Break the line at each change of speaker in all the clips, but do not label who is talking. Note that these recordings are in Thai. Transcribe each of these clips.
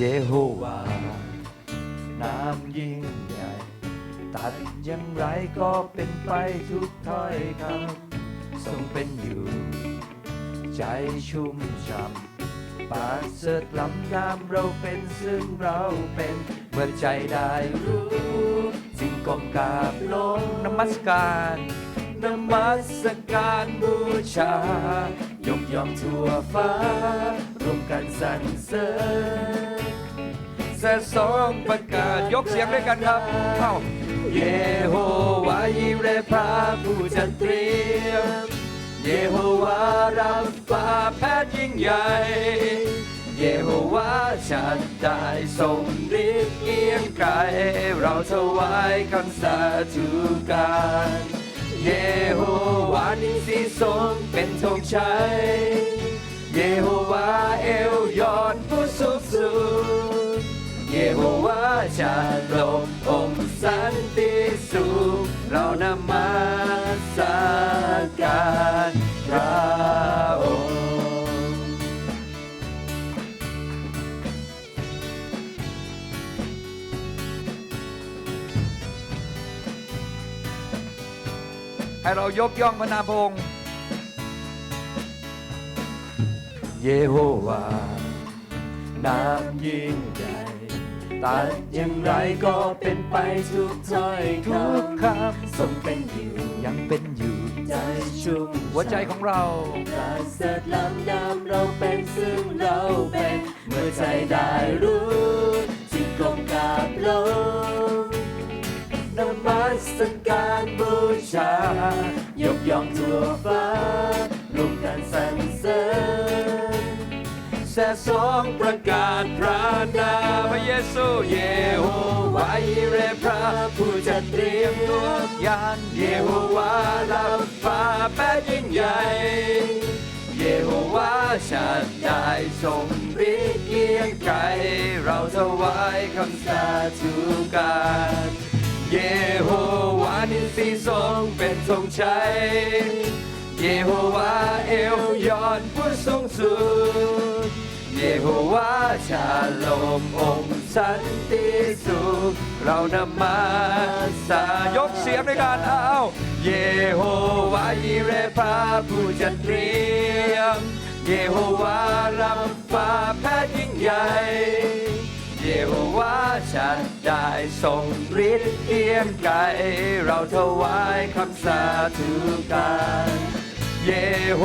เยโฮวา น้ำยิ่งใหญ่ ตัดอยังไรก็เป็นไปทุกถ้อยคำทรงเป็นอยู่ ใจชุ่มช่ำปราเสริฐล้ำน้ำเราเป็นซึ่งเราเป็น เมื่อใจได้รู้สิ่งกองกราบลงนมัสการนมัสการบูชายกย่องทั่วฟ้า ร่วมกันสรรเสริญ แสสองประกาศยกเสียงด้วยกันครับเข้าเยโฮวายิเรพระผู้จัดเตรียม เยโฮวารับฟ้าแพทย์ยิ่งใหญ่ เยโฮวาชัดได้ทรงฤทธิ์เกียงไกรเราถวายคำสาธุการเยโฮวานิสีทรงเป็นธงชัย เยโฮวาเอล เยโฮวาชาโลมองสันติสุขเรานำมาสการพระองค์ให้เรายกย่องพระนามพระองค์เยโฮวา น้ำยิ่งใหญ่ ตัดอย่างไรก็เป็นไปทุกถ้อยทุกคำทรงเป็นอยู่ยังเป็นอยู่
ใจชุ่ม
หัวใจของเรา
ปรเสริฐล้ำน้ำเราเป็นซึ่งเราเป็น เมื่อใจได้รู้จึงกลมกราบลงนมัสการบูชายกย่องทั่วฟ้า
แสสองประกาศพระนามพระเยซูเยโฮวายิเรพระผู้จัดเตรียมทุกอย่างเยโฮวารับฟ้าแปดยิ่งใหญ่เยโฮวาชัดได้ทรงฤทธิ์เกียงไกรเราถวายคำสาธุการเยโฮวานิสีทรงเป็นธงชัยเยโฮวาเอลยอนผู้ทรงสุด เยโฮวาชาโลมองค์สันติสุขเรานำมาสายกเสียงด้วยกันเอาเยโฮวายิเรพาผู้จัดเตรียมเยโฮวารับฟ้าแพทย์ยิ่งใหญ่เยโฮวาชัดได้ทรงฤทธิ์เกียงไกรเราถวายคำสาธุการ เยโฮ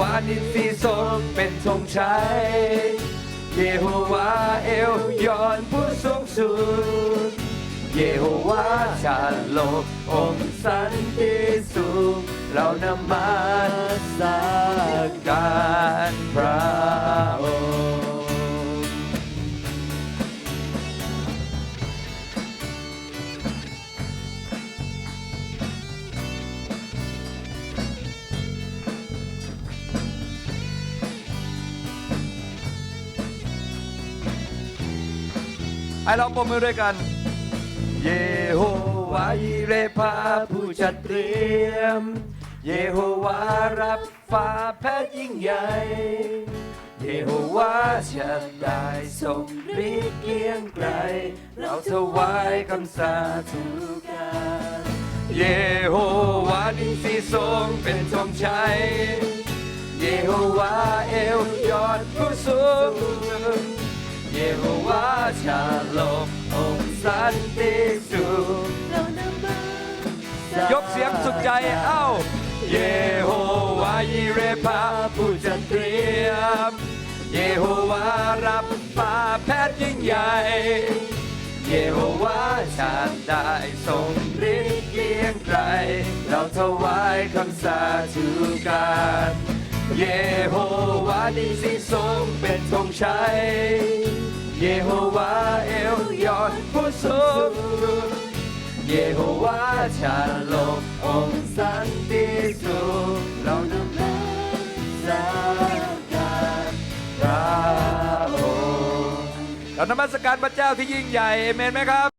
วานิสีทรงเป็นธงชัย เยโฮวาเอลยอนผู้ทรงสุดเยโฮวาชาโลองค์สันติสุขเรานำมาสา ให้เราปรบมือด้วยกัน เยโฮวายิเรพาผู้จัดเตรียม เยโฮวารับฟ้าแพทย์ยิ่งใหญ่ เยโฮวาจะได้ทรงฤทธิ์เกรียงไกรเราถวายคำสาธุการเยโฮวานินสีทรงเป็นธงชัย เยโฮวาเอลยอดผู้สูง วาชาโลมองค์สันติสุข
ย
กเสียงสุดใจเอ้า เยโฮวายิเรพาผู้จัดเตรียม เยโฮวารับฟ้าแพทย์ยิ่งใหญ่ เยโฮวาชาติได้ทรงฤทธิ์เกียงไกรเราถวายคำสาธุการ เยโฮวานิสีทรงเป็นธงชัย เยโฮวาเอลยอนผู้สูงเยโฮวาชาโลมองค์สันติสุขเรานำมาสักการพระองค์ เรานมัสการพระเจ้าที่ยิ่งใหญ่เอเมนไหมครับ